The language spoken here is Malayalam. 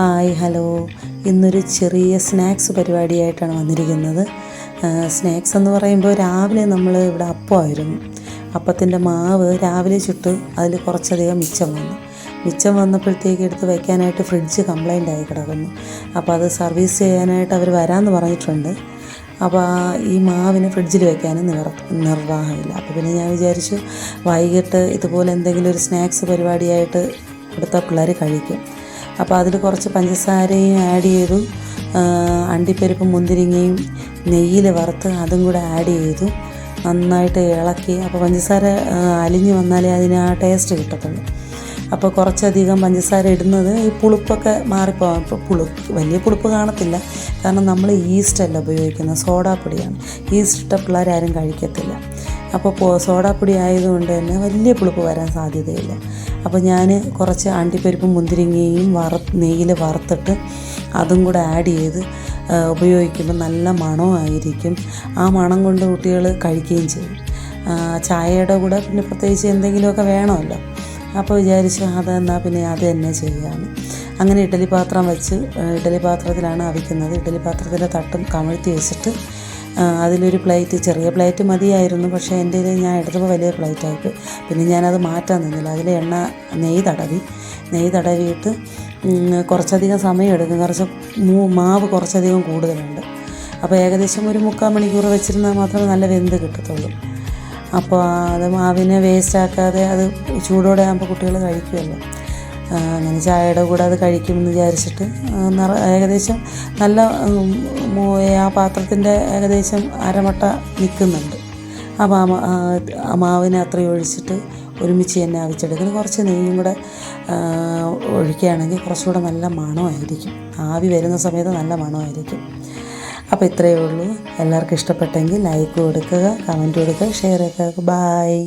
Hi hello. ഇന്നൊരു ചെറിയ സ്നാക്സ് പരിപാടിയായിട്ടാണ് വന്നിരിക്കുന്നത്. സ്നാക്സ് എന്ന് പറയുമ്പോൾ രാവിലെ നമ്മൾ ഇവിടെ അപ്പമായിരുന്നു അപ്പത്തിന്റെ മാവ് രാവിലെ ചുട്ട് അതിൽ കുറച്ചധികം മിച്ചം വന്നു. മിച്ചം വന്നപ്പോഴത്തേക്ക് എടുത്ത് വയ്ക്കാനായിട്ട് ഫ്രിഡ്ജ് കംപ്ലൈന്റ് ആയി കിടക്കുന്നു. അപ്പോൾ അത് സർവീസ് ചെയ്യാനായിട്ട് അവർ വരാമെന്ന് പറഞ്ഞിട്ടുണ്ട്. അപ്പോൾ ഈ മാവിന് ഫ്രിഡ്ജിൽ വെക്കാനും നിർ നിർവാഹമില്ല. അപ്പോൾ പിന്നെ ഞാൻ വിചാരിച്ചു വൈകിട്ട് ഇതുപോലെ എന്തെങ്കിലും ഒരു സ്നാക്സ് പരിപാടിയായിട്ട് ഇവിടുത്തെ പിള്ളേർ കഴിക്കും. അപ്പോൾ അതിൽ കുറച്ച് പഞ്ചസാരയും ആഡ് ചെയ്തു. അണ്ടിപ്പരിപ്പ് മുന്തിരിങ്ങയും നെയ്യിൽ വറുത്ത് അതും കൂടെ ആഡ് ചെയ്തു. നന്നായിട്ട് ഇളക്കി. അപ്പോൾ പഞ്ചസാര അലിഞ്ഞു വന്നാലേ അതിന് ആ ടേസ്റ്റ് കിട്ടത്തുള്ളൂ. അപ്പോൾ കുറച്ചധികം പഞ്ചസാര ഇടുന്നത് ഈ പുളിപ്പൊക്കെ മാറിപ്പോകാം ഇപ്പോൾ പുളി വലിയ പുളിപ്പ് കാണത്തില്ല. കാരണം നമ്മൾ ഈസ്റ്റല്ല ഉപയോഗിക്കുന്നത് സോഡാപ്പൊടിയാണ്. ഈസ്റ്റ് ഇട്ട പിള്ളേരാരും കഴിക്കത്തില്ല. അപ്പോൾ സോഡാപ്പൊടി ആയതുകൊണ്ട് തന്നെ വലിയ പുളിപ്പ് വരാൻ സാധ്യതയില്ല. അപ്പോൾ ഞാൻ കുറച്ച് അണ്ടിപ്പരിപ്പും മുന്തിരിങ്ങയും വറ നെയ്യിൽ വറുത്തിട്ട് അതും കൂടെ ആഡ് ചെയ്ത് ഉപയോഗിക്കുമ്പോൾ നല്ല മണമായിരിക്കും ആ മണം കൊണ്ട് കുട്ടികൾ കഴിക്കുകയും ചെയ്യും. ചായയുടെ കൂടെ പിന്നെ പ്രത്യേകിച്ച് എന്തെങ്കിലുമൊക്കെ വേണമല്ലോ. അപ്പോൾ വിചാരിച്ചു അതെന്നാൽ പിന്നെ അത് തന്നെ ചെയ്യാമെന്ന് അങ്ങനെ ഇഡ്ഡലി പാത്രം വെച്ച് ഇഡ്ഡലി പാത്രത്തിലാണ് അവിക്കുന്നത്. ഇഡ്ഡലി പാത്രത്തിന്റെ തട്ടും കമഴ്ത്തി വെച്ചിട്ട് അതിലൊരു പ്ലേറ്റ് ചെറിയ പ്ലേറ്റ് മതിയായിരുന്നു പക്ഷേ എന്റെ ഞാൻ എടുത്തപ്പോൾ വലിയ പ്ലേറ്റ് ആയിപ്പോയി പിന്നെ ഞാനത് മാറ്റാൻ നിന്നില്ല. അതിൽ എണ്ണ നെയ്യ് തടവി. നെയ്യ് തടവിയിട്ട് കുറച്ചധികം സമയം എടുക്കും. കുറച്ച് മാവ് കുറച്ചധികം കൂടുതലുണ്ട്. അപ്പോൾ ഏകദേശം ഒരു മുക്കാൽ മണിക്കൂർ വെച്ചിരുന്നാൽ മാത്രമേ നല്ല വെന്ത് കിട്ടത്തുള്ളൂ. അപ്പോൾ അത് മാവിനെ വേസ്റ്റ് ആക്കാതെ അത് ചൂടോടെ ആകുമ്പോൾ കുട്ടികൾ കഴിക്കുമല്ലോ. അങ്ങനെ ചായയുടെ കൂടെ അത് കഴിക്കുമെന്ന് വിചാരിച്ചിട്ട് നിറ ഏകദേശം നല്ല ആ പാത്രത്തിന്റെ ഏകദേശം അരമട്ട നിൽക്കുന്നുണ്ട്. അപ്പോൾ ആ മാവിനെ അത്രയും ഒഴിച്ചിട്ട് ഒരുമിച്ച് തന്നെ അവിച്ചെടുക്കണം കുറച്ച് നെയ്യും കൂടെ ഒഴിക്കുകയാണെങ്കിൽ കുറച്ചുകൂടെ നല്ല മണമായിരിക്കും. ആവി വരുന്ന സമയത്ത് നല്ല മണമായിരിക്കും. അപ്പോൾ ഇത്രയേ ഉള്ളൂ. എല്ലാവർക്കും ഇഷ്ടപ്പെട്ടെങ്കിൽ ലൈക്ക് കൊടുക്കുക കമന്റ് കൊടുക്കുക ഷെയർ ചെയ്യുക. ബായ്